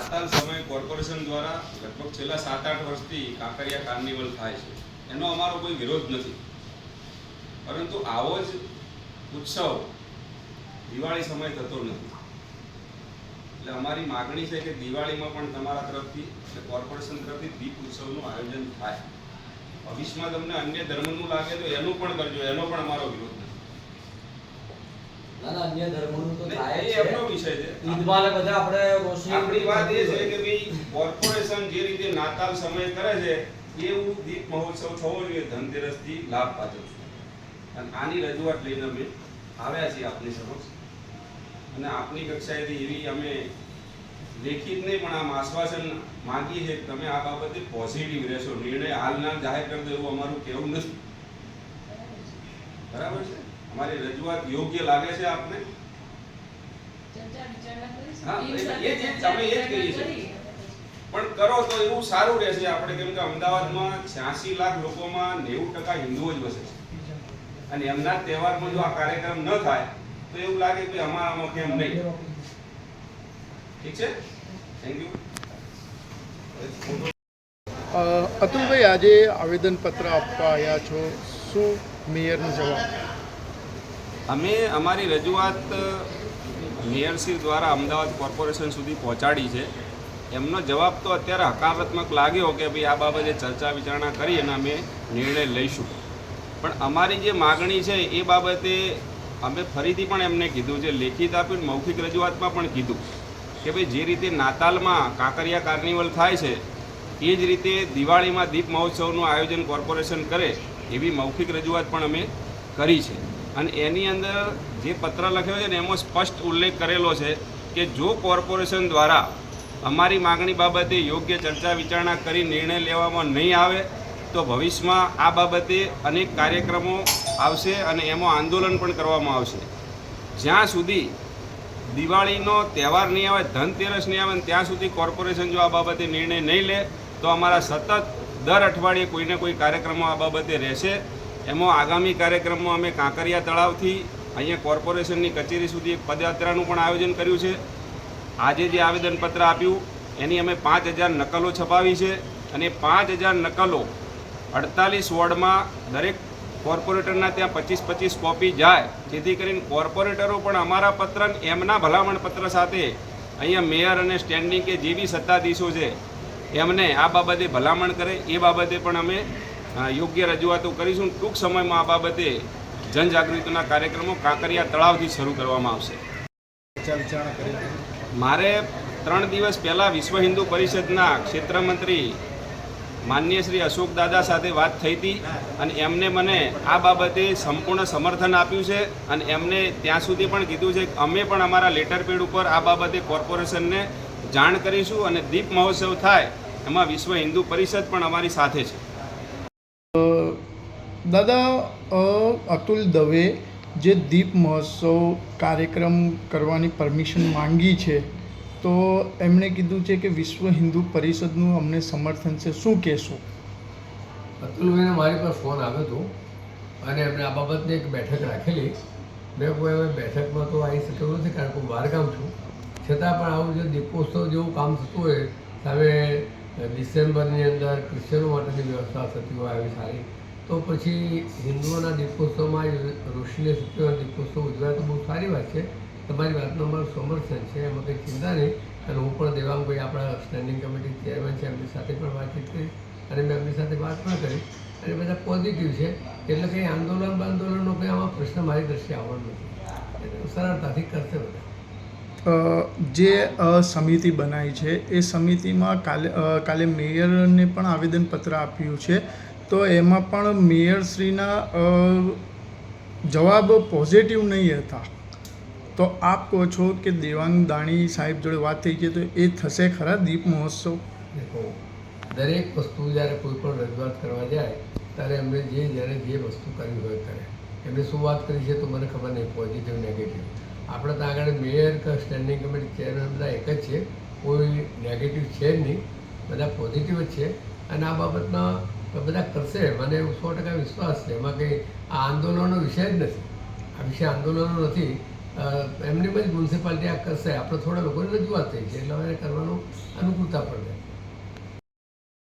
નાતાલ સમય કોર્પોરેશન દ્વારા લગભગ છેલ્લા સાત આઠ વર્ષથી કાંકરિયા કાર્નિવલ થાય છે. એનો અમારો કોઈ વિરોધ નથી. પરંતુ આવો જ ઉત્સવ દિવાળી સમય થતો નથી. એટલે અમારી માગણી છે કે દિવાળીમાં પણ તમારા તરફથી એટલે કોર્પોરેશન તરફથી દીપ ઉત્સવનું આયોજન થાય. ભવિષ્યમાં તમને અન્ય ધર્મનું લાગે તો એનું પણ કરજો, એનો પણ અમારો વિરોધ નથી. ના ના અન્ય ધર્મોનું તો થાય એ એમનો વિષય છે. ઈદમાં બધા આપણે રોશની આપણી વાત એ છે કે ભાઈ કોર્પોરેશન જે રીતે નાતાલ સમય કરે છે એવું દીપ મહોત્સવ થવો જોઈએ ધનતેરસથી લાભ અને આની રજૂઆત લઈને અમે આવ્યા છીએ આપની સમક્ષ. અને આપની કક્ષાએથી એવી અમે લેખિત નહીં પણ આમ આશ્વાસન માંગીએ છીએ તમે આ બાબતે પોઝિટિવ રહેશો. નિર્ણય હાલના જાહેર કરી દો એવું અમારું કહેવું નથી. બરાબર છે? અમારી રજૂઆત યોગ્ય લાગે છે આપને? હા, એ જ- એ એ જ કહીએ છીએ. પણ કરો તો એવું સારું રહેશે આપણે કેમ કે અમદાવાદમાં છ્યાસી લાખ લોકોમાં નેવું ટકા હિન્દુઓ જ વસે છે. અને એમના તહેવારમાં જો આ કાર્યક્રમ ન થાય તો એવું લાગે કે અમારામાં કેમ નહીં. ઠીક છે? થેન્ક યુ અતુલભાઈ આજે આવેદનપત્ર આપવા આવ્યા છો. શું મેયરનો જવાબ? અમે અમારી રજૂઆત મેયરશ્રી દ્વારા અમદાવાદ કોર્પોરેશન સુધી પહોંચાડી છે. એમનો જવાબ તો અત્યારે હકારાત્મક લાગ્યો કે ભાઈ આ બાબતે ચર્ચા વિચારણા કરી અને અમે નિર્ણય લઈશું. પણ અમારી જે માગણી છે એ બાબતે અમે ફરીથી પણ એમને કીધું છે, લેખિત આપ્યું મૌખિક રજૂઆતમાં પણ કીધું કે ભાઈ જે રીતે નાતાલમાં કાંકરિયા કાર્નિવલ થાય છે, એ જ રીતે દિવાળીમાં દીપ મહોત્સવનું આયોજન કોર્પોરેશન કરે, એવી મૌખિક રજૂઆત પણ અમે કરી છે. અને એની અંદર જે પત્ર લખ્યો છે ને, એમાં સ્પષ્ટ ઉલ્લેખ કરેલો છે કે જો કોર્પોરેશન દ્વારા અમારી માગણી બાબતે યોગ્ય ચર્ચા વિચારણા કરી નિર્ણય લેવામાં નહીં આવે, તો ભવિષ્યમાં આ બાબતે અનેક કાર્યક્રમો આવશે અને એમાં આંદોલન પણ કરવામાં આવશે. જ્યાં સુધી દિવાળીનો તહેવાર નહીં આવે, ધનતેરસ નહીં આવે ત્યાં સુધી કોર્પોરેશન જો આ બાબતે નિર્ણય નહીં લે, તો અમારા સતત દર અઠવાડિયે કોઈને કોઈ કાર્યક્રમો આ બાબતે રહેશે. એમાં આગામી કાર્યક્રમમાં અમે કાંકરિયા તળાવથી અહીંયા કોર્પોરેશનની કચેરી સુધી એક પદયાત્રાનું પણ આયોજન કર્યું છે. આજે જે આવેદનપત્ર આપ્યું, એની અમે પાંચ હજાર નકલો છપાવી છે અને પાંચ હજાર નકલો અડતાલીસ વોર્ડમાં દરેક કોર્પોરેટરના ત્યાં પચીસ પચીસ કોપી જાય. જેથી કરીને કોર્પોરેટરો પણ અમારા પત્ર એમના ભલામણ પત્ર સાથે અહીંયા મેયર અને સ્ટેન્ડિંગ કે જે બી સત્તાધીશો છે, એમને આ બાબતે ભલામણ કરે, એ બાબતે પણ અમે યોગ્ય રજૂઆતો કરીશું ટૂંક સમયમાં આ બાબતે જનજાગૃતિના કાર્યક્રમો કાંકરિયા તળાવથી શરૂ કરવામાં આવશે. મારે ત્રણ દિવસ પહેલાં વિશ્વ હિન્દુ પરિષદના ક્ષેત્રમંત્રી માન્ય શ્રી અશોક દાદા સાથે વાત થઈ હતી અને એમને મને આ બાબતે સંપૂર્ણ સમર્થન આપ્યું છે અને એમને ત્યાં સુધી પણ કીધું છે કે અમે પણ અમારા લેટર પેડ ઉપર આ બાબતે કોર્પોરેશનને જાણ કરીશું અને દીપ મહોત્સવ થાય એમાં વિશ્વ હિન્દુ પરિષદ પણ અમારી સાથે છે દાદા અતુલ દવે જે દીપ મહોત્સવ કાર્યક્રમ કરવાની પરમિશન માંગી છે, તો એમણે કીધું છે કે વિશ્વ હિન્દુ પરિષદનું અમને સમર્થન છે. શું કહેશો? અતુલભાઈને મારી પર ફોન આવ્યો હતો અને એમણે આ બાબતની એક બેઠક રાખેલી. મેં કોઈ હવે બેઠકમાં તો આવી શક્યો નથી કારણ કે હું બહારગામ છું. છતાં પણ આવું જે દીપોત્સવ જેવું કામ થતું હોય, સામે ડિસેમ્બરની અંદર ક્રિશ્ચનો માટેની વ્યવસ્થા થતી હોય આવી સારી. તો પછી હિન્દુઓના દીપોત્સવમાં ઋષિને સત્યોના દીપોત્સવ ઉજવાય તો બહુ સારી વાત છે. તમારી વાતનો અમારું સમર્થન છે. એમાં કંઈ ચિંતા નહીં. અને હું પણ દેવાંગભાઈ આપણા સ્ટેન્ડિંગ કમિટી ચેરમેન છે. એમની સાથે પણ વાતચીત કરી અને મેં એમની સાથે વાત પણ કરી. અને બધા પોઝિટિવ છે. એટલે કંઈ આંદોલન બાંદોલનનો કંઈ આમાં પ્રશ્ન મારી દ્રષ્ટિએ આવવાનો નથી. સરળતાથી કરશે બધા. જે સમિતિ બનાવી છે, એ સમિતિમાં કાલે કાલે મેયરને પણ આવેદનપત્ર આપ્યું છે. તો એમાં પણ મેયરશ્રીના જવાબ પોઝિટિવ નહીં હતા. તો આપ કહો છો કે દેવાંગ દાણી સાહેબ જોડે વાત થઈ છે, તો એ થશે ખરા દીપ મહોત્સવ? દરેક વસ્તુ જ્યારે કોઈ પણ રજૂઆત કરવા જાય, ત્યારે એમણે જે, જ્યારે જે વસ્તુ કરવી હોય ત્યારે એમને શું વાત કરી છે તો મને ખબર નહીં પોઝિટિવ નેગેટિવ આપણે તો આગળ મેયર કે સ્ટેન્ડિંગ કમિટી ચેરમેન બધા એક જ છે. કોઈ નેગેટિવ છે જ નહીં. બધા પોઝિટિવ જ છે. અને આ બાબતમાં બધા કરશે. મને સો ટકા વિશ્વાસ છે. એમાં કંઈ આ આંદોલનનો વિષય જ નથી. આ વિષય આંદોલનનો નથી. એમની બધી મ્યુનિસિપાલિટી આ કરશે. આપણે થોડા લોકોની રજૂઆત થઈ છે. એટલે હવે કરવાનું અનુકૂળતા પડે